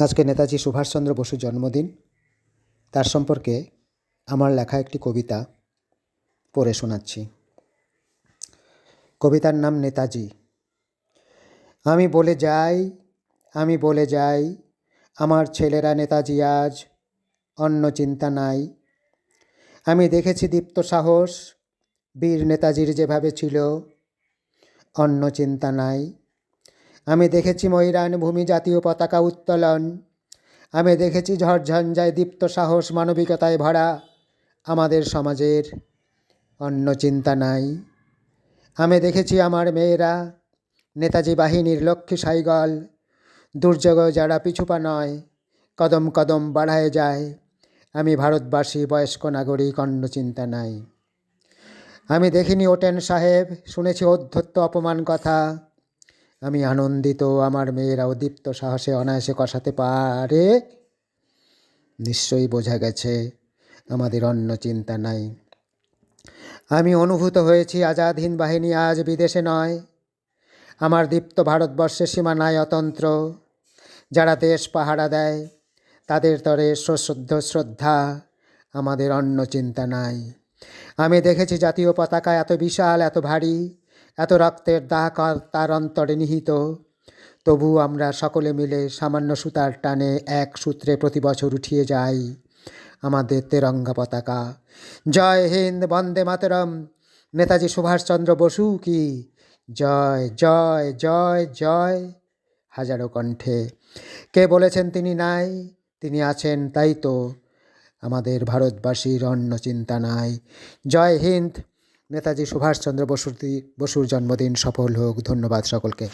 আজকে নেতাজি সুভাষচন্দ্র বসুর জন্মদিন। তার সম্পর্কে আমার লেখা একটি কবিতা পড়ে শোনাচ্ছি। কবিতার নাম নেতাজি। আমি বলে যাই, আমি বলে যাই, আমার ছেলেরা নেতাজি আজ অন্য চিন্তা নাই। আমি দেখেছি দীপ্ত সাহস, বীর নেতাজির যেভাবে ছিল, অন্য চিন্তা নাই। আমি দেখেছি ময়রান ভূমি জাতীয় পতাকা উত্তোলন। আমি দেখেছি ঝড়ঝঞ্ঝায় দীপ্ত সাহস মানবিকতায় ভরা আমাদের সমাজের। অন্য চিন্তা নাই। আমি দেখেছি আমার মেয়েরা, নেতাজি বাহিনীর লক্ষ্মী সাইগল, দুর্যোগ যারা পিছুপা নয়, কদম কদম বাড়ায় যায়। আমি ভারতবাসী, বয়স্ক নাগরিক, অন্য চিন্তা নাই। আমি দেখিনি ওটেন সাহেব, শুনেছি অধ্যত্ত অপমান কথা। আমি আনন্দিত, আমার মেয়েরা দীপ্ত সাহসে অনায়াসে কষাতে পারে। নিশ্চয়ই বোঝা গেছে, আমাদের অন্য চিন্তা নাই। আমি অনুভূত হয়েছি আজাদ হিন্দ বাহিনী আজ বিদেশে নয়। আমার দীপ্ত ভারতবর্ষের সীমানায় অতন্ত্র। যারা দেশ পাহারা দেয়, তাদের তরে সশ্রদ্ধ শ্রদ্ধা। আমাদের অন্য চিন্তা নাই। আমি দেখেছি জাতীয় পতাকা এত বিশাল, এত ভারী। এত রক্তের দাগ আর তার অন্তরে নিহিত। তবু আমরা সকলে মিলে সামান্য সুতার টানে এক সূত্রে প্রতি বছর উঠিয়ে যাই আমাদের তেরঙ্গা পতাকা। জয় হিন্দ, বন্দে মাতরম। নেতাজি সুভাষচন্দ্র বসু কি? জয় জয় জয় জয়, হাজারো কণ্ঠে। কে বলেছেন তিনি নাই? তিনি আছেন, তাই তো। আমাদের ভারতবাসীর অন্য চিন্তা নাই। জয় হিন্দ নেতাজি সুভাষচন্দ্র বসুর বসুর জন্মদিন সফল হোক। ধন্যবাদ সকলকে।